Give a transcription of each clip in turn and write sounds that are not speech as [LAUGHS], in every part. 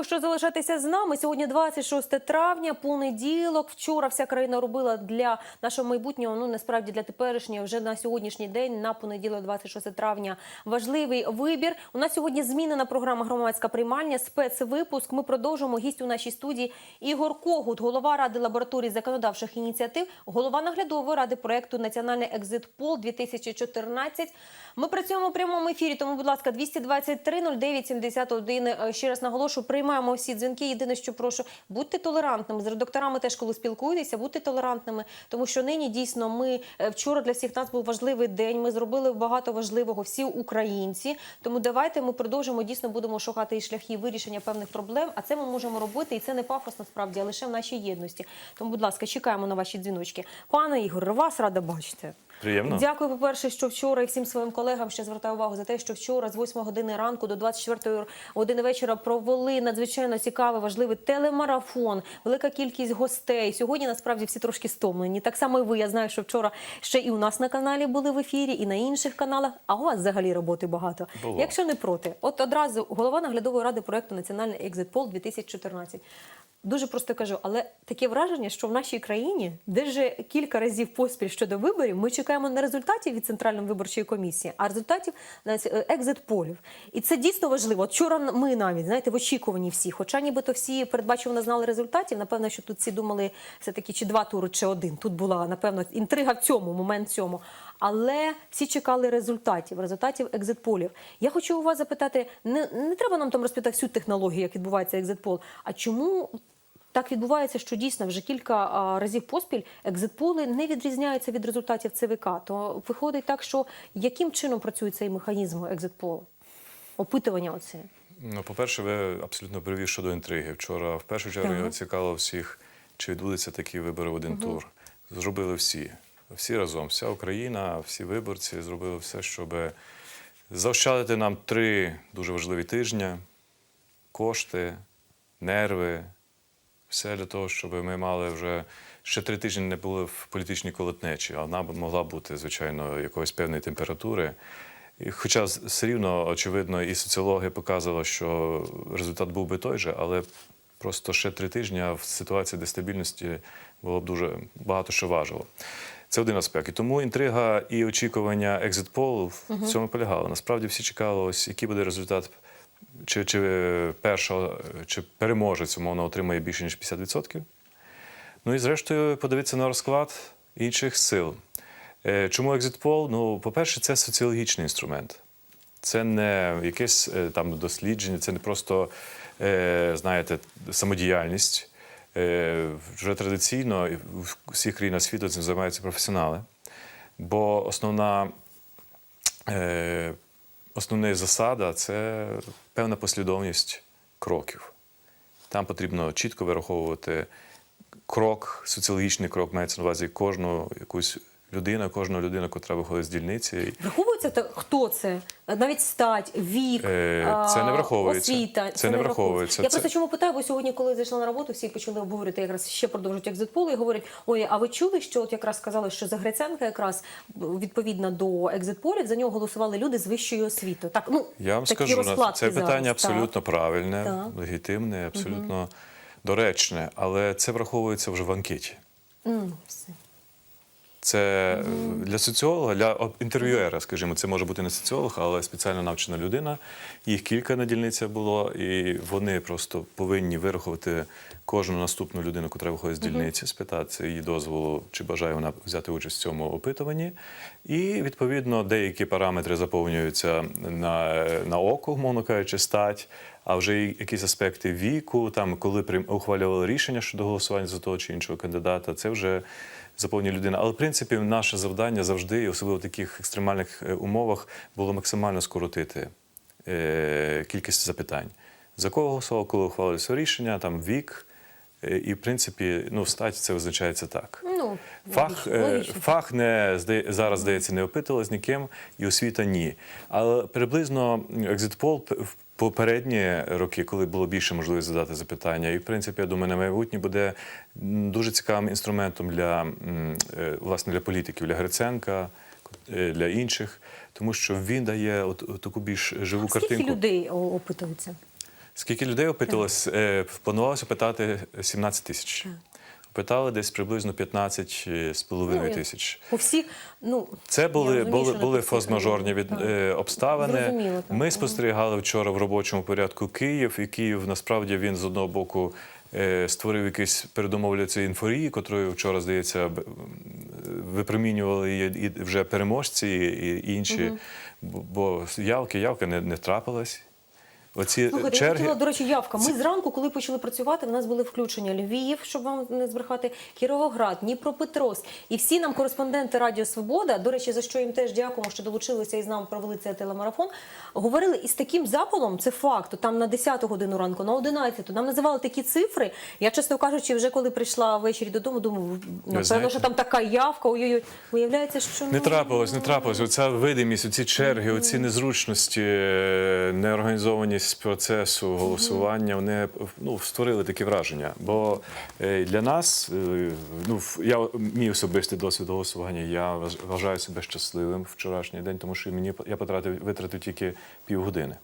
Дякую, що залишаєтеся з нами. Сьогодні 26 травня, понеділок. Вчора вся країна робила для нашого майбутнього. Ну насправді для теперішнього вже на сьогоднішній день, на понеділок, 26 травня, важливий вибір. У нас сьогодні змінена програма громадська приймальня, спецвипуск. Ми продовжуємо гість у нашій студії Ігор Когут, голова ради лабораторії законодавчих ініціатив, голова наглядової ради проекту Національний екзит-пол 2014. Ми працюємо у прямому ефірі. Тому, будь ласка, 223 09 71. Е, Ще раз наголошую, приймаємо всі дзвінки. Єдине, що прошу, будьте толерантними. З редакторами теж, коли спілкуєтеся, будьте толерантними, тому що нині дійсно ми е, вчора для всіх нас був важливий день. Ми зробили багато важливого всі українці. Тому давайте ми продовжимо. Дійсно будемо шукати і шляхи вирішення певних проблем. А це ми можемо робити, і це не пафос насправді, а лише в нашій єдності. Тому, будь ласка, чекаємо на ваші дзвіночки. Пане Ігоре, вас рада бачити. Приємно. Дякую, по-перше, що вчора і всім своїм колегам ще звертаю увагу за те, що вчора з 8 години ранку до 24 години вечора провели надзвичайно цікавий, важливий телемарафон, велика кількість гостей. Сьогодні насправді всі трошки стомлені. Так само і ви. Я знаю, що вчора ще і у нас на каналі були в ефірі, і на інших каналах. А у вас взагалі роботи багато. Було. Якщо не проти, от одразу голова наглядової ради проекту Національний екзитпол 2014. Дуже просто кажу, але таке враження, що в нашій країні, де вже кілька разів поспіль щодо виборів, ми чекаємо не результатів від центральної виборчої комісії, а результатів екзит-полів. І це дійсно важливо. Вчора ми навіть знаєте в очікуванні всі, хоча нібито всі передбачувано знали результатів. Напевно, що тут всі думали все таки чи два тури, чи один. Тут була напевно інтрига в цьому, момент в цьому. Але всі чекали результатів, результатів екзитполів. Я хочу у вас запитати: не, не треба нам там розпитати всю технологію, як відбувається екзитпол. А чому так відбувається, що дійсно вже кілька разів поспіль екзитполи не відрізняються від результатів ЦВК? То виходить так, що яким чином працює цей механізм екзитполу? Опитування оце. Ну, по-перше, ви абсолютно праві щодо інтриги. Вчора, в першу чергу, Так. я цікавило всіх, чи відбудуться такі вибори в один тур. Зробили всі. Всі разом, вся Україна, всі виборці зробили все, щоб заощадити нам три дуже важливі тижні, кошти, нерви, все для того, щоб ми мали вже ще три тижні не були в політичній колотнечі, а вона б могла бути, звичайно, якоїсь певної температури. І хоча все рівно, очевидно, і соціологи показували, що результат був би той же, але просто ще три тижні в ситуації дестабільності було б дуже багато що важило. Це один аспект. І тому інтрига і очікування екзитполу в цьому полягало. Насправді всі чекали, ось який буде результат чи, чи перша, чи переможець, умовно, отримає більше ніж 50%. Ну і зрештою подивитися на розклад інших сил. Е, Чому екзитпол? Ну, по-перше, це соціологічний інструмент. Це не якесь е, там дослідження, це не просто, е, знаєте, самодіяльність. Е, Вже традиційно в всіх країнах світу цим займаються професіонали. Бо основна е, основна засада це певна послідовність кроків. Там потрібно чітко вираховувати крок, соціологічний крок мається на увазі кожну якусь людину, кожну людину, яка виходить з дільниці. Враховується те, хто це? Навіть стать, вік, Е, це не враховується. освіта. Це не враховується. Я Це- просто чому питаю, бо сьогодні, коли зайшла на роботу, всі почали обговорити якраз ще продовжують екзитполи і говорять: ой, а ви чули, що от якраз сказали, що за Гриценка якраз відповідно до екзитполів за нього голосували люди з вищою освітою. Так, ну Я вам такі скажу, на- це питання зараз, абсолютно правильне, Так. легітимне, абсолютно доречне, але це враховується вже в анкеті. Так. М, все. Це е, для соціолога, для інтерв'юера, скажімо, це може бути не соціолог, але спеціально навчена людина. Їх кілька на дільницях було, і вони просто повинні вирахувати кожну наступну людину, яка виходить з дільниці, спитати її дозволу, чи бажає вона взяти участь в цьому опитуванні. І відповідно деякі параметри заповнюються на, на око, мовно кажучи, стать. А вже якісь аспекти віку, там коли ухвалювали рішення щодо голосування за того чи іншого кандидата, це вже заповнює людина. Але в принципі наше завдання завжди, і особливо в таких екстремальних е, умовах, було максимально скоротити е, кількість запитань. За кого голосував, коли ухвалювалося рішення, там вік. Е, І, в принципі, ну, стать це визначається так. Ну, Фах, логічно, фах не зараз, здається, не опитувалась ніким, і освіта ні. Але приблизно екзитпол попередні роки, коли було більше можливість задати запитання, і в принципі, я думаю, на майбутнє буде дуже цікавим інструментом для е, власне для політиків, для Гриценка, е, для інших, тому що він дає от, от таку більш живу Скільки картинку. людей о, опитуються? Скільки людей опитувалось? Е, Планувалося питати 17 тисяч. Опитали десь приблизно 15 з половиною Ну, тисяч. По всіх, ну Це були, розумію, були, були форс-мажорні від, так. е, обставини. Зрозуміло, так. Ми спостерігали вчора в робочому порядку Київ, і Київ насправді він з одного боку е, створив якийсь передумовлю цієї інфорії, котрою вчора, здається, випромінювали і вже переможці і інші. Бо- Бо явки, явка не, не трапилась. Оці Слухайте, я черги. хотіла, до речі, явка. Ми зранку, коли почали працювати, в нас були включення Львів, щоб вам не збрехати, Кіровоград, Дніпропетровськ. І всі нам кореспонденти Радіо Свобода, до речі, за що їм теж дякуємо, що долучилися і з нами провели цей телемарафон. Говорили із таким запалом, це факт, там на 10 годину ранку, на 11, нам називали такі цифри. Я, чесно кажучи, вже коли прийшла ввечері додому, думаю, напевно, що там така явка. Ой-ой-ой. Виявляється, що Не ну, трапилось, не трапилось. Оця видимість, оці черги, оці незручності, е, неорганізованість процесу голосування, вони ну, створили такі враження. Бо е, для нас, е, ну, я, мій особистий досвід голосування, я вваж- вважаю себе щасливим вчорашній день, тому що мені я потратив, витратив тільки півгодини.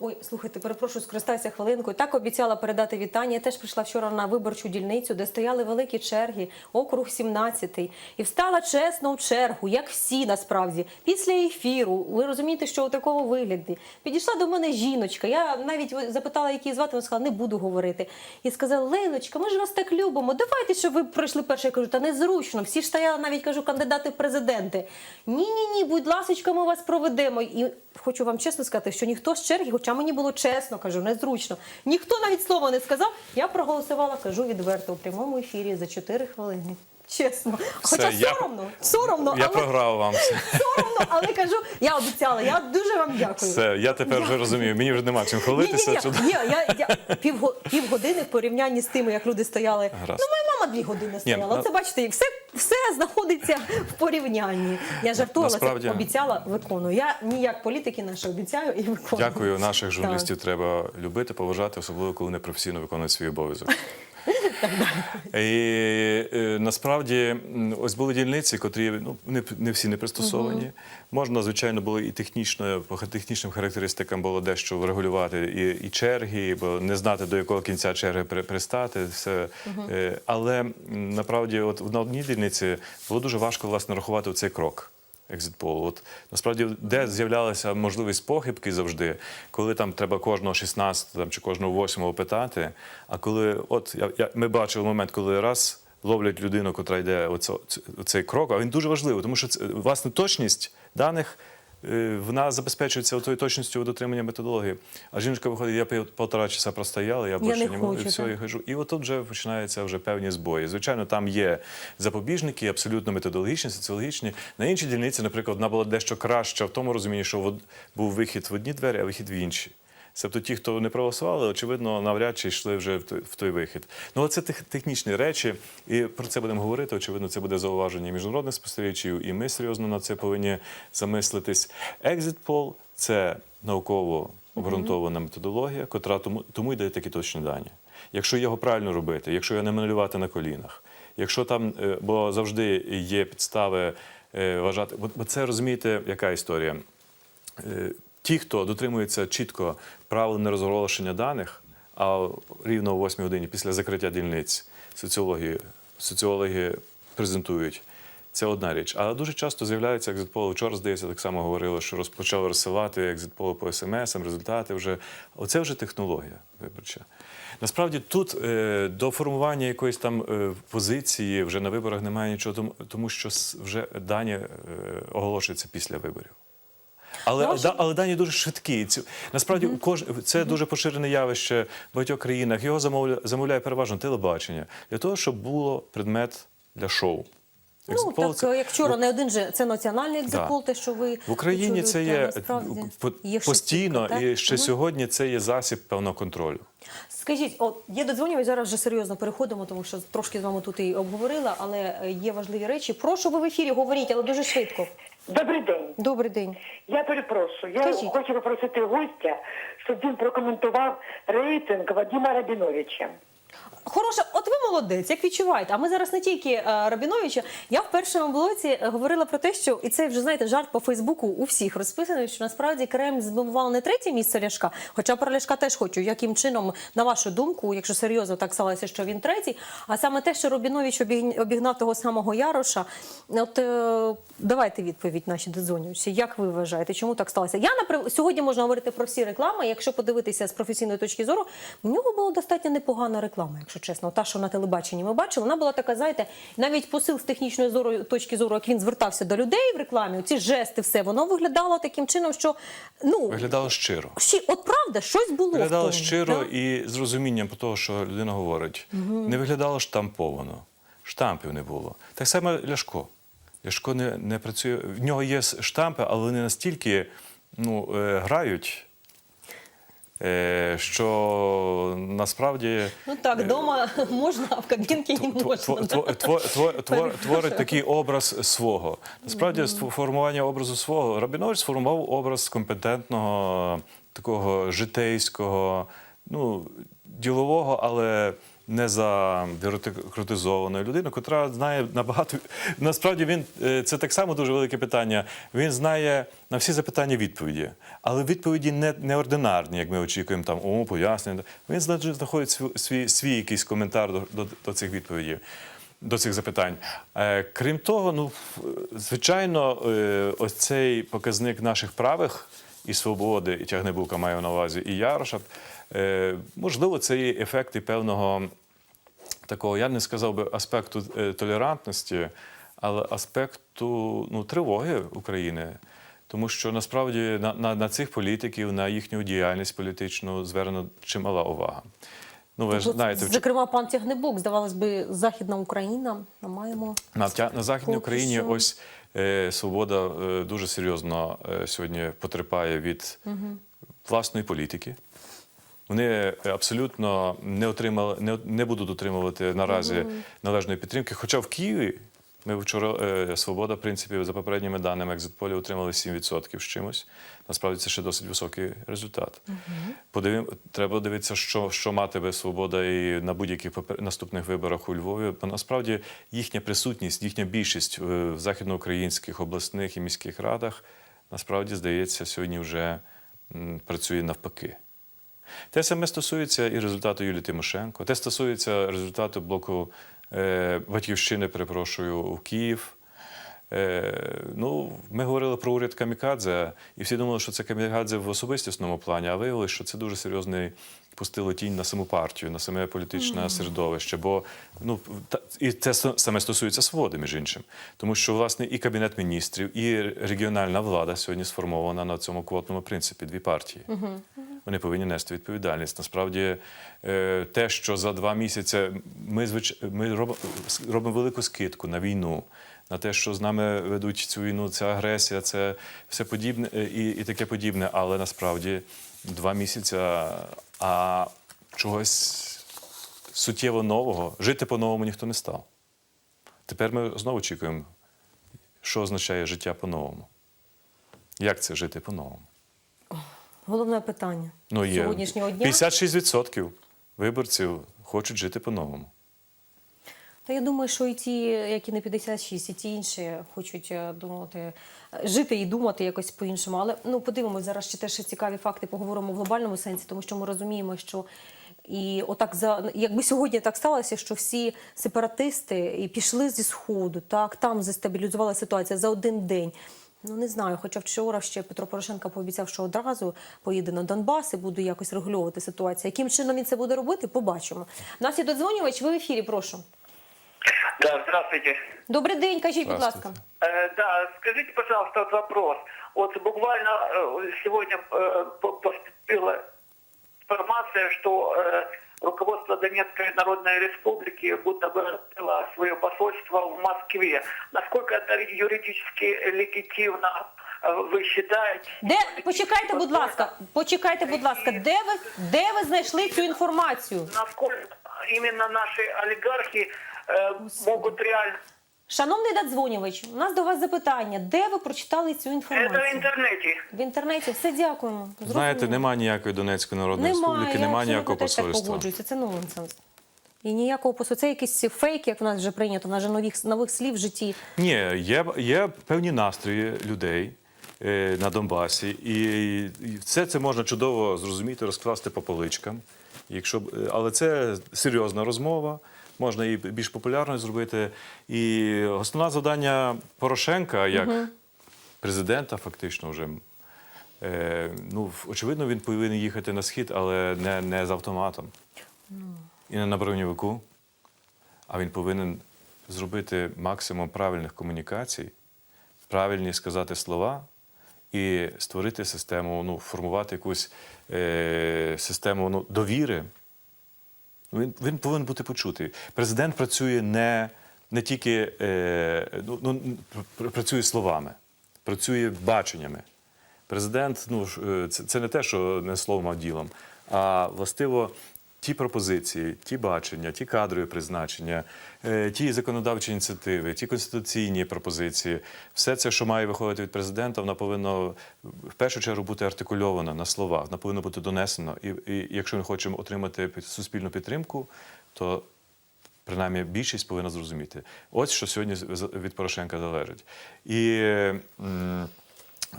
Ой, слухайте, перепрошую, скористаюся хвилинкою. Так обіцяла передати вітання. Я теж прийшла вчора на виборчу дільницю, де стояли великі черги, округ 17 І встала чесно у чергу, як всі насправді. Після ефіру, ви розумієте, що у такому вигляді. Підійшла до мене жіночка. Я навіть запитала, як її звати, вона сказала, не буду говорити. І сказала, Лейлочка, ми ж вас так любимо. Давайте, щоб ви пройшли перше. Я кажу, та незручно. Всі ж стояли, навіть кажу, кандидати в президенти. Ні, ні, ні, будь ласочка, ми вас проведемо. І хочу вам чесно сказати, що ніхто з черги, хоча мені було чесно, кажу, незручно. Ніхто навіть слова не сказав. Я проголосувала, кажу відверто у прямому ефірі за 4 хвилини. Чесно. Хоча Все, я- соромно, соромно, Я але програв вам соромно, але кажу, я обіцяла. Я дуже вам дякую. Все, я тепер вже розумію. Мені вже нема чим Ні, хвалитися. ні, ні, Чудово. ні, я, я півго, півгодини в порівнянні з тими, як люди стояли. Гаразд. Ну, моя мама дві години стояла. на- Це бачите, все, все знаходиться в порівнянні. Я жартувала, Насправді- це обіцяла, виконую. Я ніяк політики наші обіцяю і виконую. Дякую. Наших журналістів треба любити, поважати, особливо коли вони професійно виконують свій обов'язок. [LAUGHS] [LAUGHS] І е, насправді ось були дільниці, котрі ну не, не всі не пристосовані. Можна, звичайно, було і технічно, по технічним характеристикам було дещо врегулювати і, і черги, бо не знати до якого кінця черги пристати. Все. Е, Але направді, от на одній дільниці було дуже важко власне рахувати цей крок. Екзитполу. От насправді, де з'являлася можливість похибки завжди, коли там треба кожного 16 там, чи кожного 8 питати. А коли, от я, я, ми бачили момент, коли раз ловлять людину, котра йде оце, цей крок, а він дуже важливий, тому що це, власне точність даних. Е, Вона забезпечується тою точністю дотримання методології. А жінка виходить, я півтора часа простояла, я більше не не можу, і все, я хожу. І отут вже починаються вже певні збої. Звичайно, там є запобіжники, абсолютно методологічні, соціологічні. На іншій дільниці, наприклад, вона була дещо краща в тому розумінні, що був вихід в одні двері, а вихід в інші. Тобто ті, хто не проголосували, очевидно, навряд чи йшли вже в той, в той вихід. Ну, але це тех- технічні речі, і про це будемо говорити. Очевидно, це буде зауваження міжнародних спостерігачів, і ми серйозно на це повинні замислитись. Exit poll – це науково обґрунтована методологія, котра тому, тому й дає такі точні дані. Якщо його правильно робити, якщо його не малювати на колінах, якщо там, е, бо завжди є підстави е, вважати, бо, бо це розумієте, яка історія. Ті, хто дотримується чітко правил нерозголошення даних, а рівно о 8 годині після закриття дільниць соціологи, соціологи презентують. Це одна річ. Але дуже часто з'являються екзитполи. Вчора, здається, так само говорили, що розпочали розсилати екзитполи по смс, результати вже. Оце вже технологія виборча. Насправді тут е, до формування якоїсь там е, позиції вже на виборах немає нічого, тому, тому що вже дані е, оголошуються після виборів. Але, що- да, але дані дуже швидкі. Ці- Насправді у кож... це дуже поширене явище в багатьох країнах. Його замовляє, замовляє переважно телебачення для того, щоб було предмет для шоу. Ну, Екзитпол так, це- як вчора не один же, це національний екзитпол, те, що ви в Україні це очолюєте, є насправді по- їх постійно, шестірка, і ще Мгм. сьогодні це є засіб певного контролю. Скажіть, от є додзвонювач, зараз вже серйозно переходимо, тому що трошки з вами тут і обговорила, але е, є важливі речі. Прошу ви в ефірі говоріть, але дуже швидко. Добрий день. Добрий день. Я перепрошую. Я Скажіть. хочу попросити гостя, щоб він прокоментував рейтинг Вадима Рабіновича. Хороше, от ви молодець, як відчуваєте? А ми зараз не тільки е, Рабіновича. Я в першому блоці е, говорила про те, що і це вже знаєте жарт по Фейсбуку у всіх розписаний, що насправді Кремль збивав не третє місце Ляшка, хоча про Ляшка теж хочу. Яким чином, на вашу думку, якщо серйозно так сталося, що він третій, а саме те, що Рабінович обіг- обігнав того самого Яроша. От е, давайте відповідь наші додзвонювачі. Як ви вважаєте, чому так сталося? Я наприклад, сьогодні можна говорити про всі реклами. Якщо подивитися з професійної точки зору, в нього була достатньо непогана реклама, якщо чесно. Та, що на телебаченні ми бачили, вона була така, знаєте, навіть посил з технічної зору точки зору, як він звертався до людей в рекламі, ці жести, все воно виглядало таким чином, що ну Виглядало щиро. ще, от правда, щось було Виглядало тому, щиро да? і з розумінням по того, що людина говорить. Не виглядало штамповано. Штампів не було. Так само Ляшко. Ляшко не, не працює. В нього є штампи, але вони настільки ну, е, грають, що насправді. Ну так, вдома [LAUGHS] можна, а в кабінці не можна. [LAUGHS] Творить такий образ свого. Насправді, формування образу свого Рабінович сформував образ компетентного, такого житейського, ну, ділового, але не забюрократизованої людини, котра знає набагато. Насправді він е, це так само дуже велике питання. Він знає на всі запитання відповіді, але відповіді не неординарні, як ми очікуємо, там о, пояснення. Він знаходить свій, свій, якийсь коментар до, до, до цих відповідей. До цих запитань. Е, крім того, ну звичайно, е, ось цей показник наших правих і свободи, і тягнебука маю на увазі, і Яроша. Е, можливо, це є ефекти певного такого, я не сказав би аспекту е, толерантності, але аспекту ну, тривоги України. Тому що насправді на, на, на цих політиків, на їхню діяльність політичну звернена чимала увага. Ну, ви ж знаєте, Зокрема, пан Тягнебок, здавалось би, Західна Україна. Ми маємо На, на Західній Україні ось е, свобода е, дуже серйозно е, сьогодні потерпає від власної політики. Вони е, абсолютно не отримали, не, не будуть отримувати наразі належної підтримки. Хоча в Києві ми вчора е, свобода, в принципі, за попередніми даними екзитполі отримали 7% з чимось. Насправді це ще досить високий результат. Подивим, треба дивитися, що, що матиме свобода і на будь-яких наступних виборах у Львові. Бо насправді їхня присутність, їхня більшість в, в західноукраїнських обласних і міських радах насправді здається сьогодні вже працює навпаки. Те саме стосується і результату Юлії Тимошенко, те стосується результату блоку е, батьківщини, перепрошую, у Київ. Е, ну, ми говорили про уряд Камікадзе, і всі думали, що це Камікадзе в особистісному плані, а виявилося, що це дуже серйозний пустило тінь на саму партію, на саме політичне середовище. Бо ну та і це саме стосується свободи, між іншим, тому що власне і кабінет міністрів, і регіональна влада сьогодні сформована на цьому квотному принципі дві партії. Вони повинні нести відповідальність. Насправді, е, те, що за два місяці ми звич... ми робимо, велику скидку на війну, на те, що з нами ведуть цю війну, ця агресія, це все подібне е, і, і таке подібне. Але насправді два місяці, а чогось суттєво нового, жити по-новому ніхто не став. Тепер ми знову очікуємо, що означає життя по-новому. Як це жити по-новому? Головне питання Ну, є сьогоднішнього дня. 56% виборців хочуть жити по-новому. Та я думаю, що і ті, які не 56, і ті інші хочуть е, думати, жити і думати якось по-іншому. Але ну подивимось зараз ще теж цікаві факти поговоримо в глобальному сенсі, тому що ми розуміємо, що. І отак за якби сьогодні так сталося, що всі сепаратисти і пішли зі сходу, так там застабілізувала ситуація за один день. Ну не знаю. Хоча вчора ще Петро Порошенко пообіцяв, що одразу поїде на Донбас і буде якось регулювати ситуацію. Яким чином він це буде робити, побачимо. У нас є додзвонювач. Ви в ефірі, прошу. Да, здравствуйте. Добрий день, кажіть, будь ласка. Здравствуйте. Э, да, скажите, пожалуйста, вот вопрос. Вот буквально э, сегодня э, по- поступила информация, что э, руководство Донецкой Народной Республики будто бы открыло свое посольство в Москве. Насколько это юридически легитимно э, вы считаете? Де почекайте, будь ласка, почекайте, будь ласка, де ви де ви знайшли цю інформацію? Насколько именно наши олигархи э, могут реально... Шановний додзвонювач, у нас до вас запитання. Де ви прочитали цю в інформацію? интернете. В інтернеті все дякуємо. Знаєте, немає ніякої Донецької Народної немає. Республіки, немає ніякого посольства. погоджуюся. Це нонсенс. І ніякого посу. Це якісь фейки, як в нас вже прийнято, в нас вже нових, нових слів в житті. Ні, є, є певні настрої людей е, на Донбасі, і, і все це можна чудово зрозуміти, розкласти по поличкам. Якщо, б- е, але це серйозна розмова, можна її більш популярною зробити. І основне завдання Порошенка як президента, фактично вже. Е, ну, очевидно, він повинен їхати на схід, але не, не з автоматом. І не на броньовику. А він повинен зробити максимум правильних комунікацій, правильні сказати слова і створити систему, ну, формувати якусь е, систему ну, довіри. Він, він повинен бути почутий. Президент працює не, не тільки е, ну, ну, пр- працює словами, працює баченнями. Президент ну, е, це, це не те, що не словом, а ділом, а властиво ті пропозиції, ті бачення, ті кадрові призначення, е, ті законодавчі ініціативи, ті конституційні пропозиції, все це, що має виходити від президента, воно повинно в першу чергу бути артикульовано на словах, воно повинно бути донесено. І, і якщо ми хочемо отримати суспільну підтримку, то принаймні більшість повинна зрозуміти. Ось що сьогодні від Порошенка залежить. І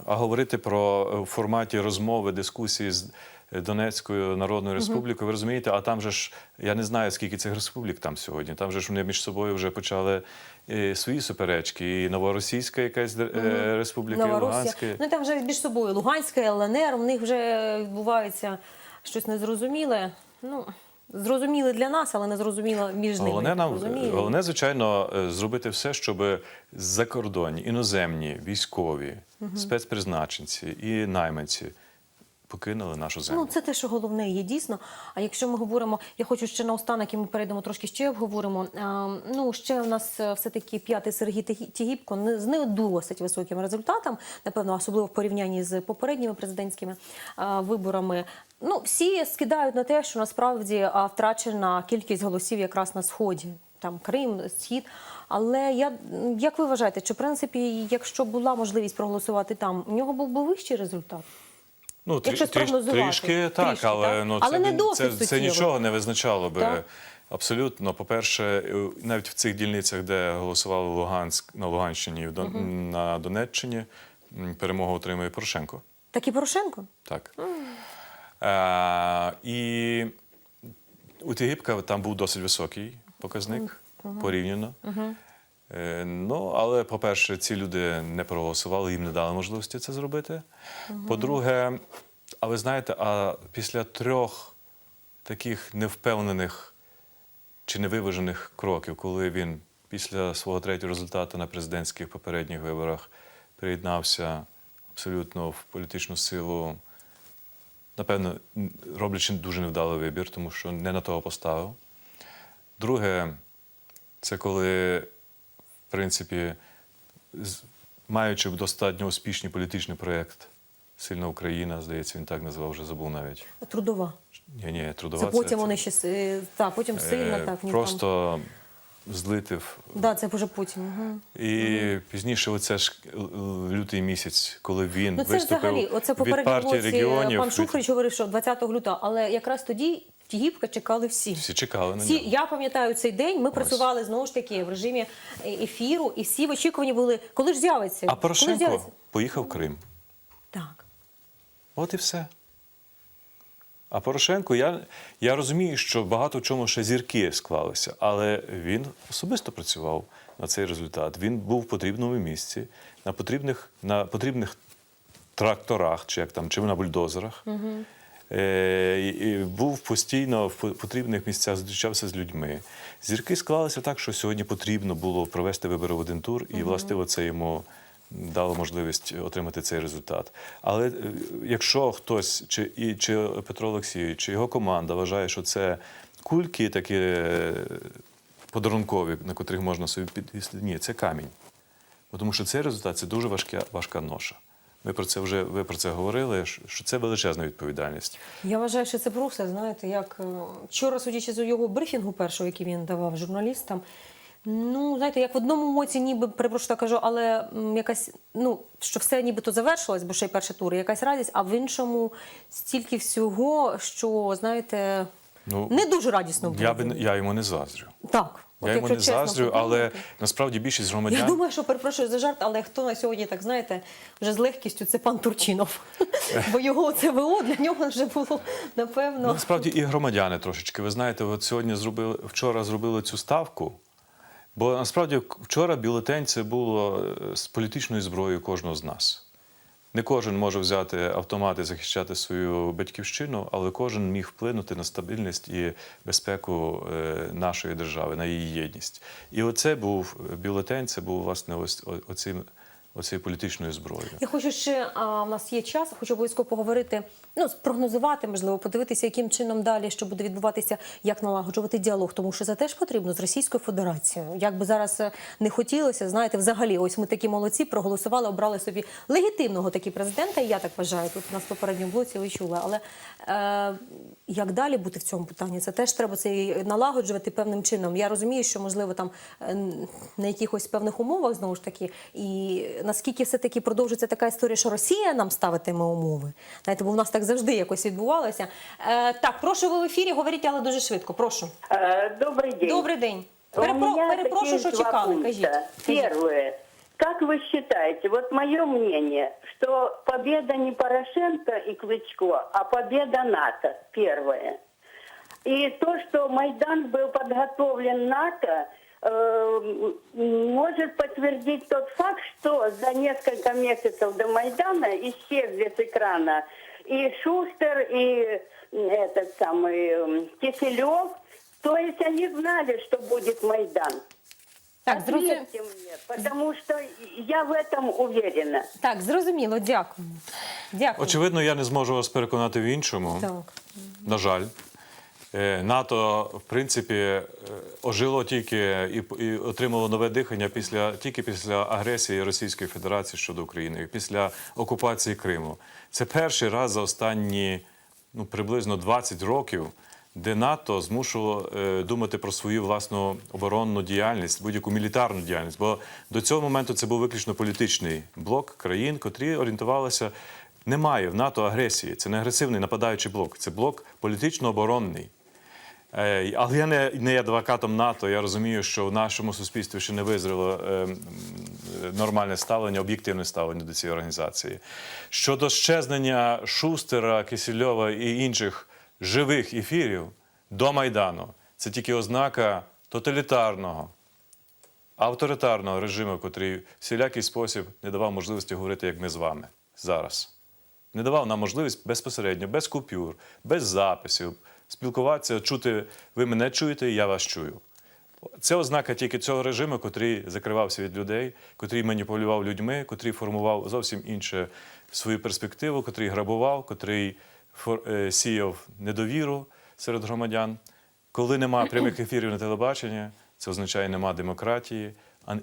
а говорити про е, форматі розмови, дискусії з Донецькою Народною Республікою, ви розумієте, а там же ж я не знаю, скільки цих республік там сьогодні. Там же ж вони між собою вже почали е, свої суперечки. І новоросійська якась е, республіка, і Луганська. Ну там вже між собою Луганська, ЛНР, у них вже відбувається щось незрозуміле. Ну, зрозуміле для нас, але не зрозуміло між ними. Головне нам Розумієте? головне, звичайно, е, зробити все, щоб закордонні, іноземні, військові, спецпризначенці і найманці покинули нашу землю. Ну, це те, що головне є дійсно. А якщо ми говоримо, я хочу ще наостанок, і ми перейдемо трошки ще обговоримо. А, ну, ще у нас е, все-таки п'ятий Сергій Тігіпко не з не досить високим результатом, напевно, особливо в порівнянні з попередніми президентськими а, виборами. Ну, всі скидають на те, що насправді втрачена кількість голосів якраз на сході. Там Крим, Схід. Але я як ви вважаєте, чи в принципі, якщо була можливість проголосувати там, у нього був би вищий результат? Ну, Якщо спрогнозувати. трішки так, Трішки, але, так? Ну, Але це, не він- досить це, це нічого не визначало би. Так. Абсолютно. По-перше, е, навіть в цих дільницях, де голосували Луганськ, на Луганщині і в на Донеччині, перемогу отримує Порошенко. Так і Порошенко? Так. Е, і у Тігіпка там був досить високий показник порівняно. Е, ну, але, по-перше, ці люди не проголосували, їм не дали можливості це зробити. По-друге, а ви знаєте, а після трьох таких невпевнених чи невиважених кроків, коли він після свого третього результату на президентських попередніх виборах приєднався абсолютно в політичну силу, напевно, роблячи дуже невдалий вибір, тому що не на того поставив. Друге, це коли, в принципі, маючи достатньо успішний політичний проєкт Сильна Україна, здається, він так назвав, вже забув навіть. Трудова. Ні, ні, трудова. Це потім вони ще с- так, потім е, так. ні, Просто злитив. Там. Да, це вже потім. Угу. І пізніше, оце ж е, лютий місяць, коли він Ну це виступив взагалі, оце від партії регіонів. пан Шуфрич говорив, що 20 лютого, але якраз тоді Тігіпка чекали всі. Всі чекали на Всі, нього. я пам'ятаю цей день. Ми працювали знову ж таки в режимі ефіру, і всі в очікуванні були, коли ж з'явиться. А Коли Порошенко з'явиться? поїхав в Крим. Так. От і все. А Порошенко, я, я розумію, що багато в чому ще зірки склалися, але він особисто працював на цей результат. Він був в потрібному місці, на потрібних, на потрібних тракторах, чи як там, чи на бульдозерах. І був постійно в по- потрібних місцях, зустрічався з людьми. Зірки склалися так, що сьогодні потрібно було провести вибори в один тур, і власне це йому дало можливість отримати цей результат. Але е, якщо хтось, чи, і, чи Петро Олексійович, чи його команда вважає, що це кульки такі е, подарункові, на котрих можна собі підвісти, ні, це камінь. Тому що цей результат це дуже важка, важка ноша. Ми про це вже ви про це говорили, що це величезна відповідальність. Я вважаю, що це просто, знаєте, як е, вчора, судячи з його брифінгу першого, який він давав журналістам. Ну, знаєте, як в одному оці, ніби перепрошую, так кажу, але м, якась, ну, що все нібито завершилось, бо ще й перший тур, якась радість, а в іншому стільки всього, що, знаєте, Ну, Не дуже радісно було. Я, би, я йому не заздрю. Так. От Я йому не заздрю, але насправді більшість громадян. Я думаю, що перепрошую за жарт, але хто на сьогодні, так знаєте, вже з легкістю це пан Турчинов. [LAUGHS] Бо його це ВО для нього вже було напевно. Ну, насправді і громадяни трошечки. Ви знаєте, от сьогодні зробили вчора зробили цю ставку. Бо насправді вчора бюлетень це було е, з політичною зброєю кожного з нас. Не кожен може взяти автомат і захищати свою батьківщину, але кожен міг вплинути на стабільність і безпеку е, нашої держави, на її єдність. І оце був бюлетень, це був власне ось оцим, оцією політичною зброєю. Я хочу ще, а, в нас є час, хочу обов'язково поговорити, ну, спрогнозувати, можливо, подивитися, яким чином далі, що буде відбуватися, як налагоджувати діалог, тому що це теж потрібно з Російською Федерацією. Як би зараз е, не хотілося, знаєте, взагалі, ось ми такі молодці, проголосували, обрали собі легітимного таки президента, я так вважаю, тут нас попередньому блоці ви чули. Але е, як далі бути в цьому питанні? Це теж треба це налагоджувати певним чином. Я розумію, що можливо там е, на якихось певних умовах знову ж таки, і наскільки все таки продовжиться така історія, що Росія нам ставитиме умови. Знаєте, бо у нас так завжди якось відбувалося. Е, так, прошу ви в ефірі, говоріть, але дуже швидко. Прошу. Э, Добрый день. Добрий день. У Перепро... меня Перепрошую, що такие два чекали. пункта. Кажіть. Кажіть. Первое. Как вы считаете, вот мое мнение, что победа не Порошенко и Клычко, а победа НАТО, первое. И то, что Майдан был подготовлен НАТО, э, может подтвердить тот факт, что за несколько месяцев до Майдана исчезли с экрана и Шустер, и м, этот самый м, Киселев. То есть они знали, что будет Майдан. Так, зрозум... Ответьте мне, потому что я в этом уверена. так, зрозуміло, дякую. Дякую. Очевидно, я не зможу вас переконати в іншому. Так. На жаль, Е, НАТО, в принципі, е, ожило тільки і, і отримало нове дихання після тільки після агресії Російської Федерації щодо України, після окупації Криму. Це перший раз за останні ну, приблизно 20 років, де НАТО змушувало е, думати про свою власну оборонну діяльність, будь-яку мілітарну діяльність. Бо до цього моменту це був виключно політичний блок країн, котрі орієнтувалися. Немає в НАТО агресії. Це не агресивний нападаючий блок, це блок політично-оборонний. Е, Але я не, не адвокатом НАТО. Я розумію, що в нашому суспільстві ще не визріло е, е, нормальне ставлення, об'єктивне ставлення до цієї організації. Щодо щезнення Шустера, Кисельова і інших живих ефірів до Майдану, це тільки ознака тоталітарного, авторитарного режиму, котрий всілякий спосіб не давав можливості говорити, як ми з вами зараз. Не давав нам можливість безпосередньо, без купюр, без записів, спілкуватися, чути, ви мене чуєте, я вас чую. Це ознака тільки цього режиму, котрий закривався від людей, котрий маніпулював людьми, котрий формував зовсім інше свою перспективу, котрий грабував, котрий е, сіяв недовіру серед громадян. Коли нема прямих ефірів на телебаченні, це означає нема демократії.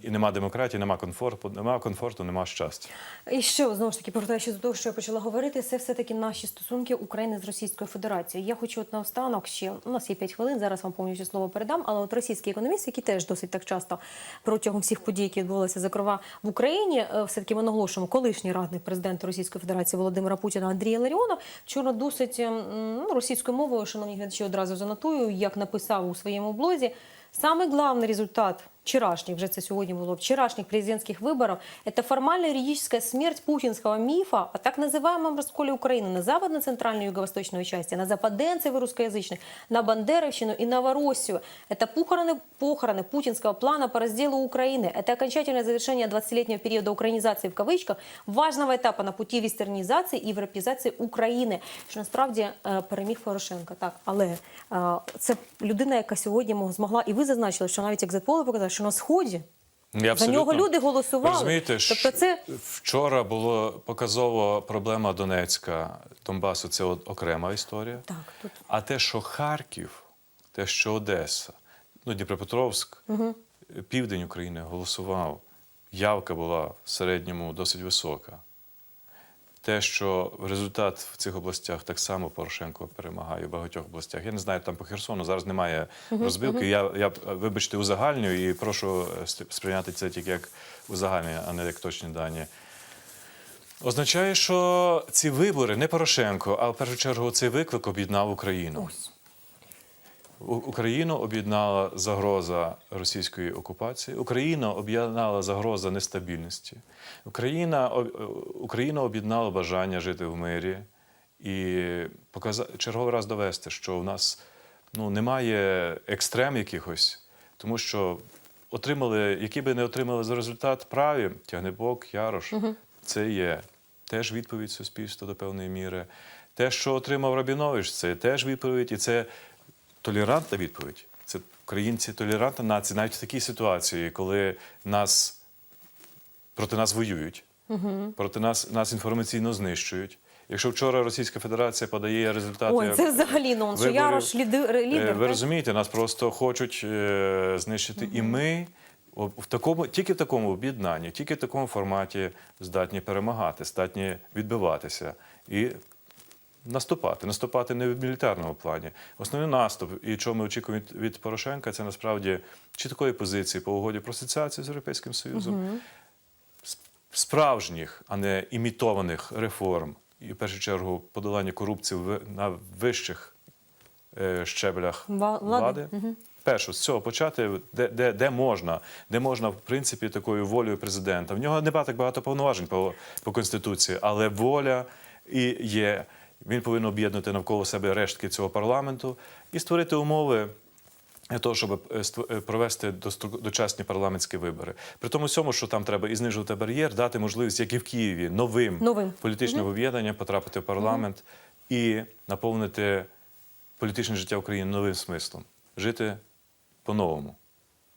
І нема демократії, нема комфорту, нема комфорту, нема щастя. І що знову ж таки повертаючись до того, що я почала говорити, це все таки наші стосунки України з Російською Федерацією. Я хочу от наостанок ще у нас є 5 хвилин. Зараз вам повністю слово передам. Але от російський економіст, який теж досить так часто протягом всіх подій, які відбувалися зокрема в Україні, все таки ми наголошуємо, колишній радник президента Російської Федерації Володимира Путіна Андрій Ларіонов вчора досить ем, ну, російською мовою, шановні глядачі, одразу занотую, як написав у своєму блозі. Самый главный результат вчерашних, уже это сегодня было, вчерашних президентских выборов, это формальная юридическая смерть путинского мифа о так называемом расколе Украины на западно-центральной и юго-восточной части, на западенцев и русскоязычных, на Бандеровщину и Новороссию. Это похороны, похороны путинского плана по разделу Украины. Это окончательное завершение 20-летнего периода украинизации в кавычках, важного этапа на пути вестернізації і європізації України, що насправді е, переміг Порошенко. Так, але е, це людина, яка сьогодні мог- змогла, і ви зазначили, що навіть екзитполи показали, що на сході Я За нього люди голосували. Розумієте, Тобто це- вчора було показово проблема Донецька, Донбасу це окрема історія. Так, тут- А те, що Харків, те, що Одеса, ну, Дніпропетровськ, південь України голосував, явка була в середньому досить висока. Те, що результат в цих областях так само Порошенко перемагає в багатьох областях. Я не знаю, там по Херсону зараз немає розбивки. Я, я вибачте, узагальнюю і прошу е, сприйняти це тільки як узагальнення, а не як точні дані. Означає, що ці вибори не Порошенко, а в першу чергу цей виклик об'єднав Україну. Ось. Україну об'єднала загроза російської окупації, Україну об'єднала загроза нестабільності. Україна, е, Україну об'єднало бажання жити в мирі і показа, черговий раз довести, що у нас ну, немає екстрем якихось, тому що отримали, які би не отримали за результат праві, Тягнебок, Ярош, це є теж відповідь суспільства до певної міри. Те, що отримав Рабінович, це теж відповідь, і це толерантна відповідь. Це українці толерантна нація, навіть в такій ситуації, коли нас проти нас воюють, проти нас, нас інформаційно знищують. Якщо вчора Російська Федерація подає результати. Ой, це взагалі нонс. що Ярош лідер, е, лідер Ви так? розумієте, нас просто хочуть е, знищити. І ми в такому, тільки в такому об'єднанні, тільки в такому форматі здатні перемагати, здатні відбиватися і наступати. Наступати не в мілітарному плані. Основний наступ, і чого ми очікуємо від, від Порошенка, це насправді чіткої позиції по угоді про асоціацію з Європейським Союзом. С- Справжніх, а не імітованих реформ, і в першу чергу подолання корупції в- на вищих е, щеблях влади. влади. Перше, з цього почати, де, де, де можна, де можна, в принципі, такою волею президента. В нього не так багато повноважень по, по Конституції, але воля і є. Він повинен об'єднати навколо себе рештки цього парламенту і створити умови для того, щоб е, е, провести дочасні парламентські вибори. При тому всьому, що там треба і знижувати бар'єр, дати можливість, як і в Києві, новим, Новим. політичним об'єднанням потрапити в парламент і наповнити політичне життя України новим смислом. Жити по-новому.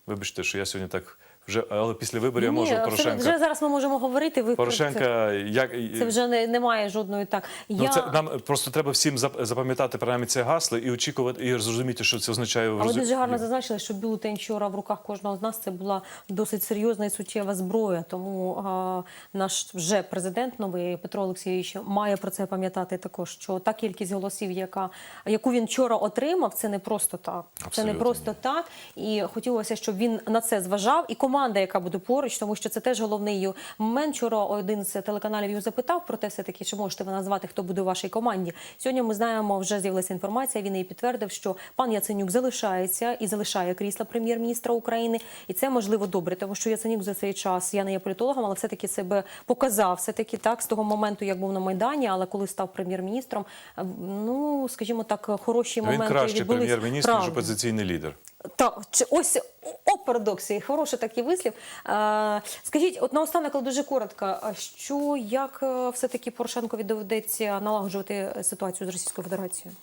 Вибачте, що я сьогодні так вже, але після виборів я можу. Порошенка. Вже зараз ми можемо говорити. Ви Порошенка, як Це вже не, немає жодної так. Ну, Я... це нам просто треба всім зап- запам'ятати принаймні це гасло і очікувати, і зрозуміти, що це означає в А роз- дуже гарно зазначили, що бюлетень вчора в руках кожного з нас це була досить серйозна і суттєва зброя. Тому а, наш вже президент новий Петро Олексійович має про це пам'ятати також. Що та кількість голосів, яка яку він вчора отримав, це не просто так. Це не просто так. І хотілося, щоб він на це зважав. І команда, яка буде поруч, тому що це теж головний момент. Вчора один з телеканалів його запитав про те, все таки, чи можете ви назвати, хто буде у вашій команді. Сьогодні ми знаємо, вже з'явилася інформація. Він її підтвердив, що пан Яценюк залишається і залишає крісла прем'єр-міністра України. І це можливо добре, тому що Яценюк за цей час я не є політологом, але все таки себе показав. Все таки так з того моменту, як був на майдані, але коли став прем'єр-міністром, е, ну скажімо так, хороші Він моменти кращий відбулись. прем'єр-міністр, ніж опозиційний лідер. Так, чи ось о, о парадоксі, хороший такий вислів. Е, скажіть, от наостанок, але дуже коротко, що як е, все-таки Порошенкові доведеться налагоджувати ситуацію з Російською Федерацією?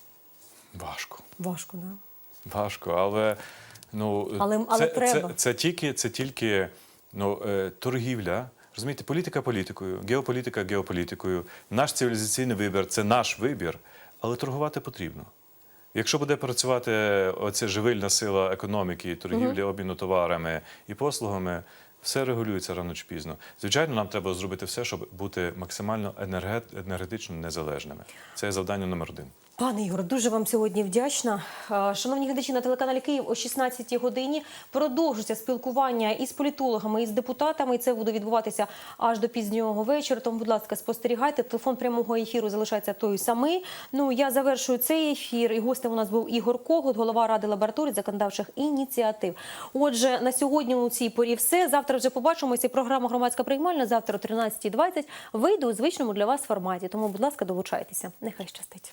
Важко. Важко, да? Важко, але ну Але- але це, треба. Це, це тільки, це тільки ну, е, торгівля. Розумієте, політика політикою, геополітика геополітикою. Наш цивілізаційний вибір це наш вибір, але торгувати потрібно. Якщо буде працювати оця живильна сила економіки, торгівлі, обміну товарами і послугами, все регулюється рано чи пізно. Звичайно, нам треба зробити все, щоб бути максимально енергетично незалежними. Це завдання номер один. Пане Ігоре, дуже вам сьогодні вдячна. Е, Шановні глядачі на телеканалі Київ о 16 годині продовжується спілкування із політологами, і з депутатами. Це буде відбуватися аж до пізнього вечора. Тому, будь ласка, спостерігайте. Телефон прямого ефіру залишається той самий. Ну я завершую цей ефір. І гостем у нас був Ігор Когут, голова ради лабораторії законодавчих ініціатив. Отже, на сьогодні у цій порі все. Завтра вже побачимося. Програма громадська приймальна. Завтра о 13.20 вийде у звичному для вас форматі. Тому, будь ласка, долучайтеся. Нехай щастить.